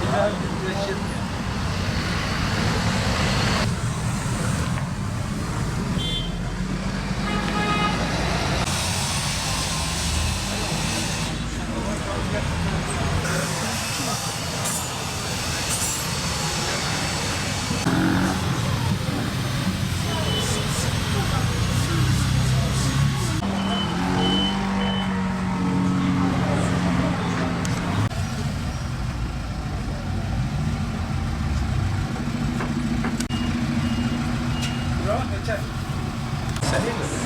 Güzel bir reçet. Sen iyi misin?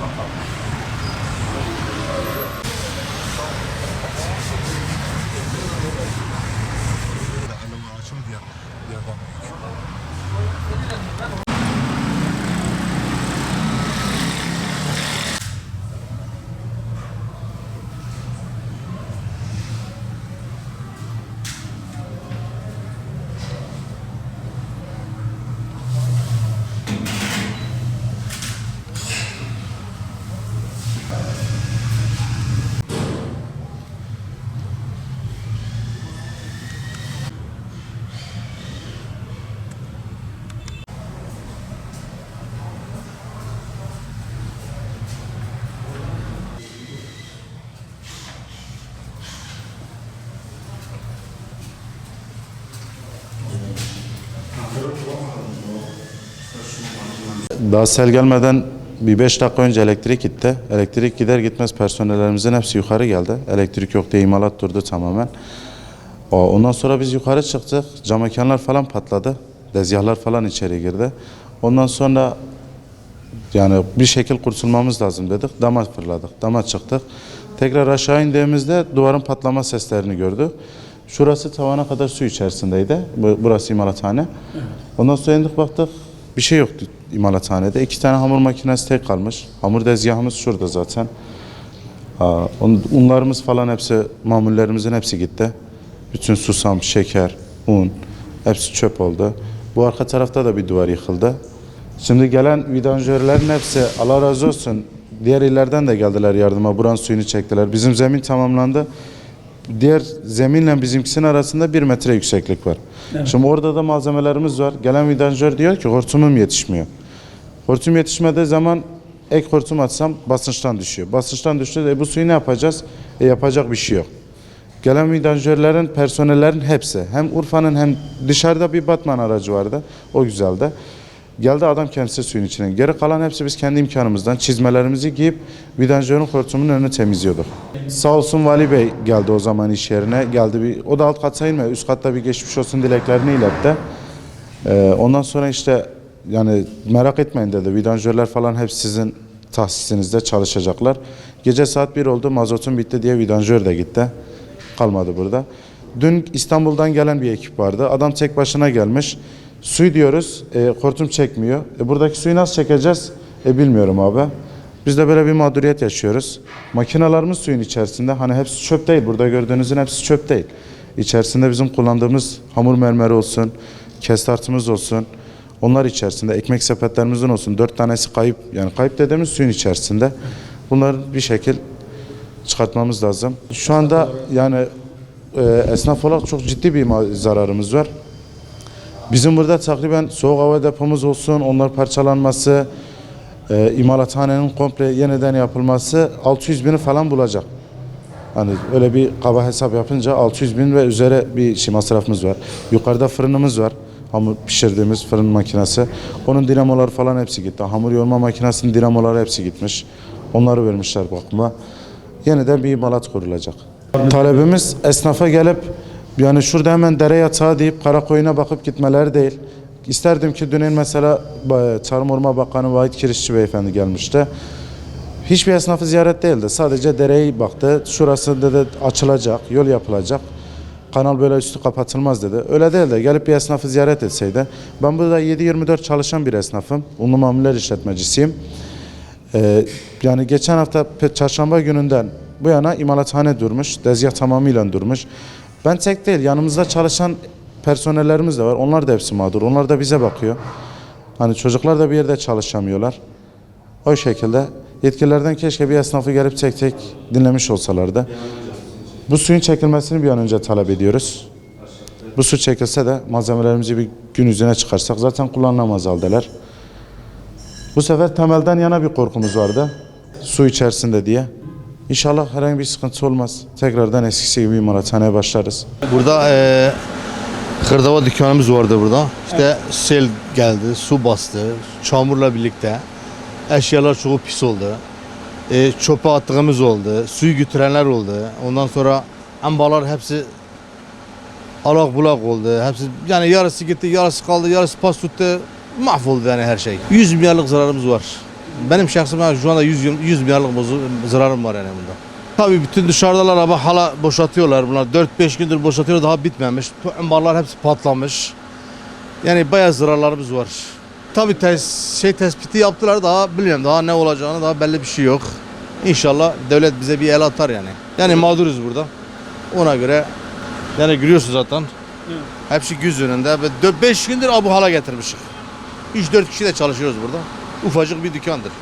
Bakalım. Daha sel gelmeden bir 5 dakika önce elektrik gitti. Elektrik gider gitmez personellerimizin hepsi yukarı geldi. Elektrik yok diye imalat durdu tamamen. Ondan sonra biz yukarı çıktık. Cam mekanlar falan patladı. Dezgahlar falan içeri girdi. Ondan sonra yani bir şekil kurtulmamız lazım dedik. Dama fırladık. Dama çıktık. Tekrar aşağı indiğimizde duvarın patlama seslerini gördük. Şurası tavana kadar su içerisindeydi. Bu- Burası imalathane. Ondan sonra indik baktık. Bir şey yoktu imalathanede. İki tane hamur makinesi tek kalmış. Hamur dezgahımız şurada zaten. Unlarımız falan hepsi, mamullerimizin hepsi gitti. Bütün susam, şeker, un hepsi çöp oldu. Bu arka tarafta da bir duvar yıkıldı. Şimdi gelen vidanjörlerin hepsi Allah razı olsun. Diğer illerden de geldiler yardıma. Buranın suyunu çektiler. Bizim zemin tamamlandı. Diğer zeminle bizimkisinin arasında bir metre yükseklik var. Şimdi orada da malzemelerimiz var. Gelen vidanjör diyor ki hortumum yetişmiyor. Hortum yetişmediği zaman ek hortum atsam basınçtan düşüyor. Basınçtan düştü de bu suyu ne yapacağız? E, yapacak bir şey yok. Gelen vidanjörlerin, personellerin hepsi hem Urfa'nın hem dışarıda bir Batman aracı vardı. O güzeldi. Geldi adam kendisi suyun içine. Geri kalan hepsi biz kendi imkanımızdan çizmelerimizi giyip vidanjörün hortumunun önünü temizliyorduk. Sağ olsun Vali Bey geldi o zaman iş yerine. Geldi bir, o da alt kat sayılmıyor. Üst katta bir geçmiş olsun dileklerini iletti. Ee, ondan sonra işte yani merak etmeyin dedi. Vidanjörler falan hep sizin tahsisinizde çalışacaklar. Gece saat 1 oldu. Mazotun bitti diye vidanjör de gitti. Kalmadı burada. Dün İstanbul'dan gelen bir ekip vardı. Adam tek başına gelmiş. Suyu diyoruz. E, hortum çekmiyor. E, buradaki suyu nasıl çekeceğiz? E, bilmiyorum abi. Biz de böyle bir mağduriyet yaşıyoruz. Makinalarımız suyun içerisinde. Hani hepsi çöp değil. Burada gördüğünüzün hepsi çöp değil. İçerisinde bizim kullandığımız hamur mermeri olsun, kestartımız olsun. Onlar içerisinde ekmek sepetlerimizin olsun. Dört tanesi kayıp. Yani kayıp dediğimiz suyun içerisinde. Bunları bir şekil çıkartmamız lazım. Şu anda yani e, esnaf olarak çok ciddi bir zararımız var. Bizim burada takriben soğuk hava depomuz olsun, onlar parçalanması, e, imalathanenin komple yeniden yapılması 600 bini falan bulacak. Hani öyle bir kaba hesap yapınca 600 bin ve üzeri bir şey masrafımız var. Yukarıda fırınımız var. Hamur pişirdiğimiz fırın makinesi. Onun dinamoları falan hepsi gitti. Hamur yoğurma makinesinin dinamoları hepsi gitmiş. Onları vermişler bakıma. Yeniden bir imalat kurulacak. Talebimiz esnafa gelip yani şurada hemen dere yatağı deyip Karakoyun'a bakıp gitmeleri değil. İsterdim ki dün mesela e, Tarım Orman Bakanı Vahit Kirişçi Beyefendi gelmişti. Hiçbir esnafı ziyaret değildi. Sadece dereye baktı. Şurası dedi açılacak, yol yapılacak. Kanal böyle üstü kapatılmaz dedi. Öyle değil de gelip bir esnafı ziyaret etseydi. Ben burada 7-24 çalışan bir esnafım. Unlu mamuller işletmecisiyim. Ee, yani geçen hafta çarşamba gününden bu yana imalathane durmuş. Dezgah tamamıyla durmuş. Ben tek değil yanımızda çalışan personellerimiz de var. Onlar da hepsi mağdur. Onlar da bize bakıyor. Hani çocuklar da bir yerde çalışamıyorlar. O şekilde yetkililerden keşke bir esnafı gelip tek tek dinlemiş olsalardı. Bu suyun çekilmesini bir an önce talep ediyoruz. Bu su çekilse de malzemelerimizi bir gün yüzüne çıkarsak zaten kullanılamaz haldeler. Bu sefer temelden yana bir korkumuz vardı. Su içerisinde diye. İnşallah herhangi bir sıkıntı olmaz. Tekrardan eskisi gibi imalathaneye başlarız. Burada eee hırdava dükkanımız vardı burada. İşte sel geldi, su bastı, çamurla birlikte. Eşyalar çok pis oldu. E, çöpe attığımız oldu, suyu götürenler oldu. Ondan sonra ambalar hepsi alak bulak oldu. Hepsi yani yarısı gitti, yarısı kaldı, yarısı pas tuttu. Mahvoldu yani her şey. 100 milyarlık zararımız var. Benim şahsıma şu anda 100, 100 milyarlık zararım var yani bunda. Tabii bütün dışarıdalar ama hala boşaltıyorlar bunlar. 4-5 gündür boşaltıyor daha bitmemiş. Ambarlar hepsi patlamış. Yani bayağı zararlarımız var. Tabii tes, şey tespiti yaptılar daha bilmiyorum daha ne olacağını daha belli bir şey yok. İnşallah devlet bize bir el atar yani. Yani mağduruz burada. Ona göre yani görüyorsun zaten. Hepsi göz önünde ve 5 gündür bu hala getirmişik. 3-4 kişi de çalışıyoruz burada. Ufacık bir dükkandır.